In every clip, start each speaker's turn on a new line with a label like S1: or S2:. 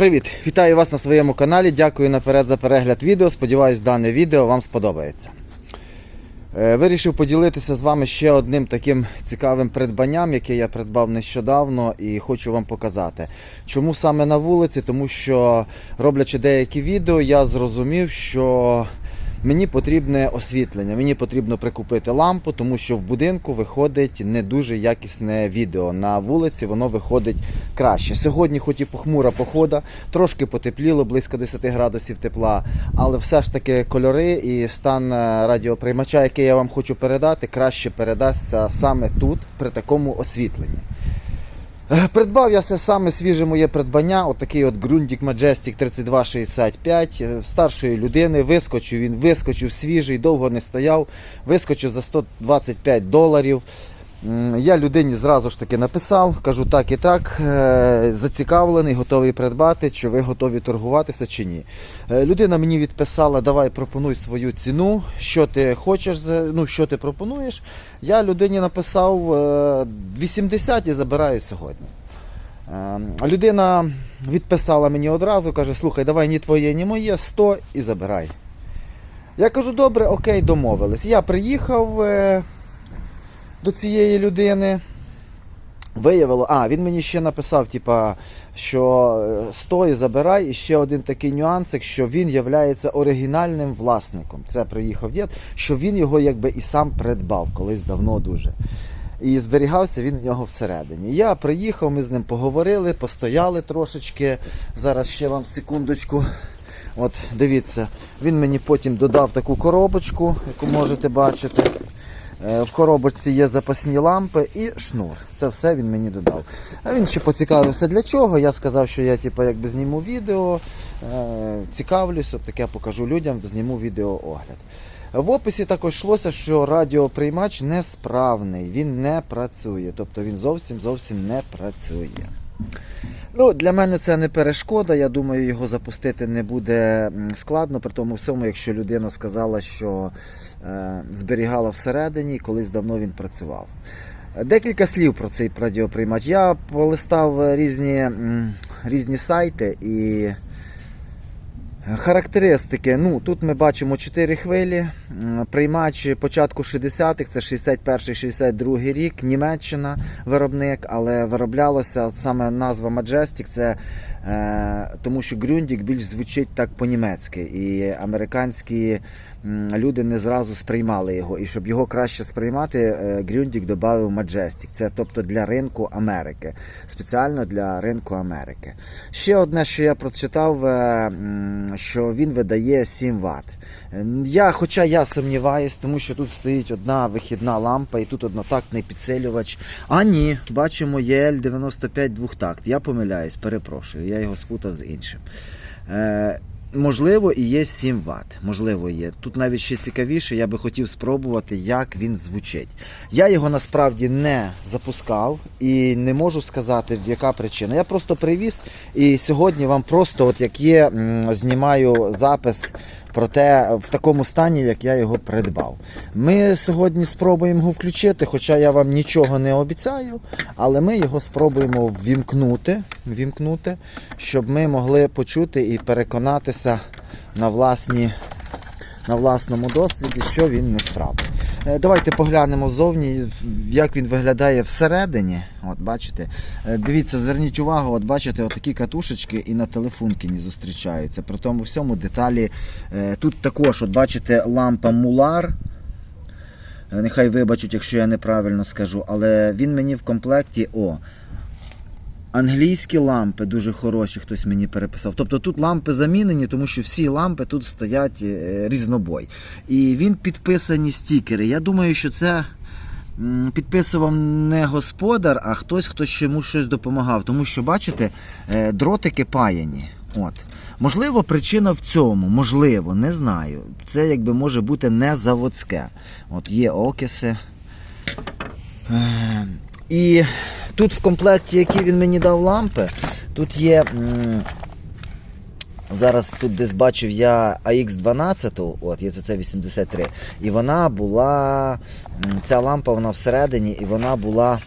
S1: Привіт! Вітаю вас на своєму каналі. Дякую наперед за перегляд відео. Сподіваюсь, дане відео вам сподобається. Е, Вирішив поділитися з вами ще одним таким цікавим придбанням, яке я придбав нещодавно і хочу вам показати. Чому саме на вулиці? Тому що, роблячи деякі відео, я зрозумів, що мені потрібне освітлення. Мені потрібно прикупити лампу, тому що в будинку виходить не дуже якісне відео. На вулиці воно виходить краще. Сьогодні, хоч і похмура похода, трошки потепліло, близько 10 градусів тепла, але все ж таки кольори і стан е, радіоприймача, який я вам хочу передати, краще передасться саме тут, при такому освітленні. Е, Придбав я все саме свіже моє придбання. Отакий от Grundig Majestic 3265 е, старшої людини. Вискочив він, вискочив свіжий, довго не стояв, вискочив за 125 доларів. Я людині зразу ж таки написав, кажу так і так, е, зацікавлений, готовий придбати, чи ви готові торгуватися чи ні. Е, Людина мені відписала, давай пропонуй свою ціну, що ти хочеш, ну що ти пропонуєш. Я людині написав е, 80 і забираю сьогодні. Е, Людина відписала мені одразу, каже: слухай, давай ні твоє, ні моє, 100 і забирай. Я кажу, добре, окей, домовились. Я приїхав е, до цієї людини. Виявило, а, він мені ще написав, типа, що е, 100 і забирай. І ще один такий нюансик, що він є оригінальним власником. Це приїхав дід, що він його якби і сам придбав колись давно дуже. І зберігався він в нього всередині. Я приїхав, ми з ним поговорили, постояли трошечки. Зараз ще вам секундочку. От, дивіться, він мені потім додав таку коробочку, яку можете бачити. Е, В коробочці є запасні лампи і шнур. Це все він мені додав. А він ще поцікавився для чого. Я сказав, що я типу, якби зніму відео, е, цікавлюсь, от таке покажу людям, зніму відеоогляд. В описі також йшлося, що радіоприймач несправний, він не працює, тобто він зовсім зовсім не працює. Ну, для мене це не перешкода. Я думаю, його запустити не буде складно, при тому всьому, якщо людина сказала, що е, зберігала всередині, колись давно він працював. Декілька слів про цей радіоприймач. Я полистав різні, різні сайти і характеристики. Ну, тут ми бачимо 4 хвилі. Приймач початку 60-х, це 61-62 рік, Німеччина виробник, але вироблялося от саме назва Majestic, це е, тому що Грюндік більш звучить так по-німецьки, і американські люди не зразу сприймали його. І щоб його краще сприймати, е, Grundig додав Majestic. Це тобто для ринку Америки, спеціально для ринку Америки. Ще одне, що я прочитав, е, що він видає 7 Вт. Я, хоча я сумніваюсь, тому що тут стоїть одна вихідна лампа і тут однотактний підсилювач. А ні, бачимо ЄЛ95 двохтакт. Я помиляюсь, перепрошую, я його спутав з іншим. Можливо, і є 7 Вт. Можливо, є. Тут навіть ще цікавіше, я би хотів спробувати, як він звучить. Я його насправді не запускав і не можу сказати, яка причина. Я просто привіз і сьогодні вам просто, от як є, знімаю запис про те в такому стані, як я його придбав. Ми сьогодні спробуємо його включити, хоча я вам нічого не обіцяю, але ми його спробуємо ввімкнути, ввімкнути щоб ми могли почути і переконатися на, власні, на власному досвіді, що він не Е, Давайте поглянемо ззовні, як він виглядає всередині. От бачите, Е, дивіться, зверніть увагу, от бачите, отакі катушечки і на телефонки не зустрічаються. При тому всьому деталі е, тут також, от бачите, лампа Мулар. Е, Нехай вибачуть, якщо я неправильно скажу, але він мені в комплекті. О, Англійські лампи дуже хороші, хтось мені переписав. Тобто тут лампи замінені, тому що всі лампи тут стоять е, різнобой. І він підписані стікери. Я думаю, що це підписував не господар, а хтось, хто йому щось допомагав. Тому що, бачите, е, дротики паяні. От. Можливо, причина в цьому, можливо, не знаю. Це якби може бути не заводське. От є окиси. Е, І тут в комплекті, які він мені дав лампи, тут є. Зараз тут десь бачив я AX12, от ЄЦЦ 83, і вона була. Ця лампа вона всередині, і вона була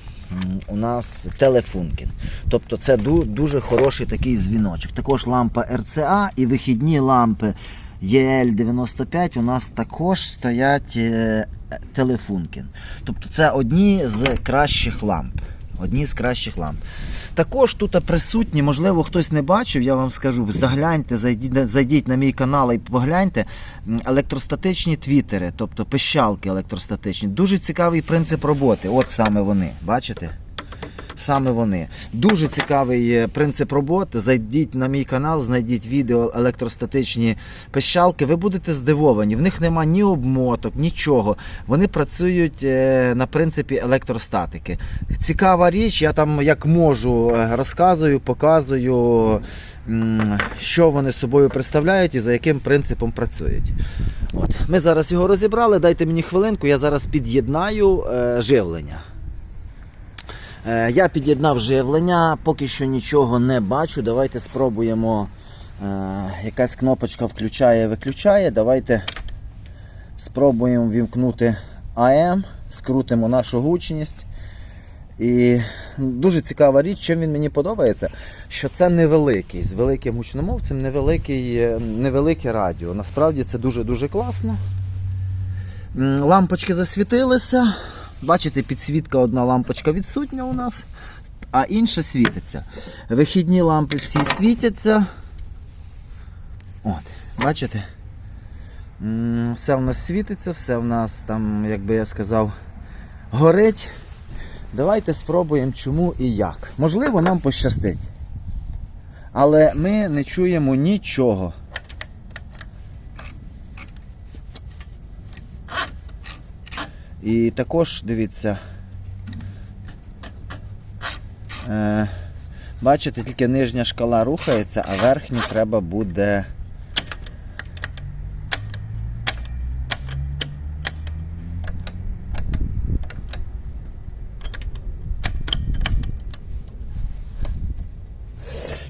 S1: у нас телефункін. Тобто це дуже хороший такий дзвіночок. Також лампа RCA і вихідні лампи EL95 у нас також стоять е, телефункін. Тобто це одні з кращих ламп. Одні з кращих ламп. Також тут присутні, можливо, хтось не бачив, я вам скажу, загляньте, зайдіть, зайдіть на мій канал і погляньте електростатичні твітери, тобто пищалки електростатичні. Дуже цікавий принцип роботи. От саме вони, бачите? Саме вони. Дуже цікавий е, принцип роботи. Зайдіть на мій канал, знайдіть відео електростатичні пищалки. Ви будете здивовані. В них нема ні обмоток, нічого. Вони працюють е, на принципі електростатики. Цікава річ, я там як можу е, розказую, показую, що вони собою представляють і за яким принципом працюють. От. Ми зараз його розібрали. Дайте мені хвилинку, я зараз під'єднаю живлення. Е, Я під'єднав живлення, поки що нічого не бачу. Давайте спробуємо. Е, якась кнопочка включає-виключає. Давайте спробуємо вімкнути АМ, скрутимо нашу гучність. І дуже цікава річ, чим він мені подобається, що це невеликий, з великим гучномовцем, невеликий, е, невелике радіо. Насправді це дуже-дуже класно. Лампочки засвітилися. Бачите, підсвітка одна лампочка відсутня у нас, а інша світиться. Вихідні лампи всі світяться. От, бачите? Все в нас світиться, все в нас там, як би я сказав, горить. Давайте спробуємо, чому і як. Можливо, нам пощастить. Але ми не чуємо нічого. І також дивіться. Е, бачите, тільки нижня шкала рухається, а верхню треба буде.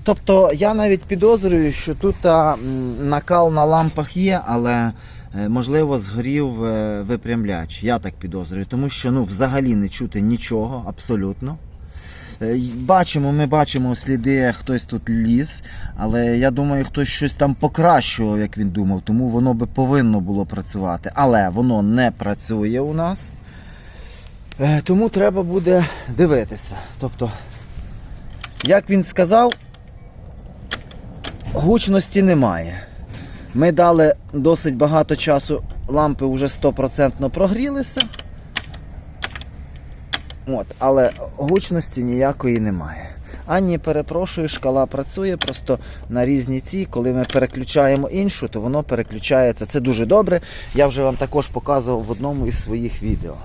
S1: Тобто я навіть підозрюю, що тут накал на лампах є, але можливо згорів е, випрямляч. Я так підозрюю, тому що ну, взагалі не чути нічого абсолютно. Е, Бачимо, ми бачимо сліди, хтось тут ліз, але я думаю, хтось щось там покращував, як він думав, тому воно би повинно було працювати. Але воно не працює у нас. Е, Тому треба буде дивитися. Тобто, як він сказав, гучності немає. Ми дали досить багато часу, лампи вже 100% прогрілися. От, але гучності ніякої немає. Ані перепрошую, шкала працює просто на різні ці. Коли ми переключаємо іншу, то воно переключається. Це дуже добре. Я вже вам також показував в одному із своїх відео.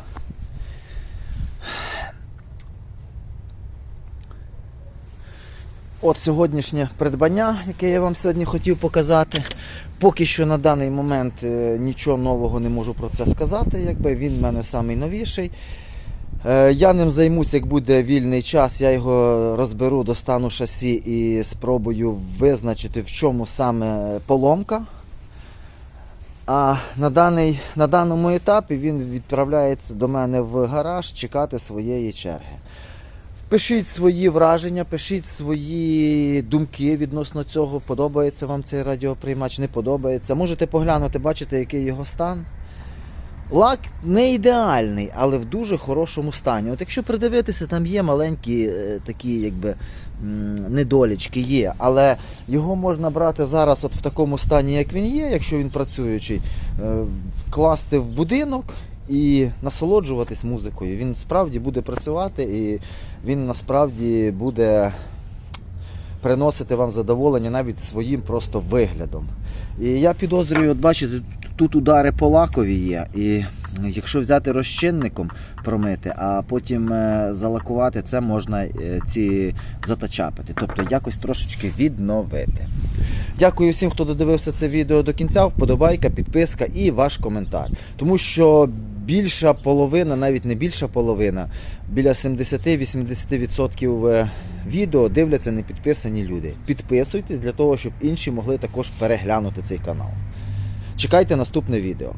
S1: От сьогоднішнє придбання, яке я вам сьогодні хотів показати. Поки що на даний момент е, нічого нового не можу про це сказати. Якби він в мене самий новіший. Е, Я ним займусь, як буде вільний час. Я його розберу, достану шасі і спробую визначити, в чому саме поломка. А на, даний, на даному етапі він відправляється до мене в гараж чекати своєї черги. Пишіть свої враження, пишіть свої думки відносно цього. Подобається вам цей радіоприймач, не подобається. Можете поглянути, бачите, який його стан. Лак не ідеальний, але в дуже хорошому стані. От якщо придивитися, там є маленькі е, такі, якби недолічки є, але його можна брати зараз от в такому стані, як він є, якщо він працюючий, е, класти в будинок і насолоджуватись музикою. Він справді буде працювати і він насправді буде приносити вам задоволення навіть своїм просто виглядом. І я підозрюю, от бачите, тут удари по лакові є. І якщо взяти розчинником промити, а потім е, залакувати, це можна е, ці затачапити. Тобто якось трошечки відновити. Дякую всім, хто додивився це відео до кінця. Вподобайка, підписка і ваш коментар. Тому що більша половина, навіть не більша половина, біля 70-80% е, відео дивляться не підписані люди. Підписуйтесь для того, щоб інші могли також переглянути цей канал. Чекайте наступне відео.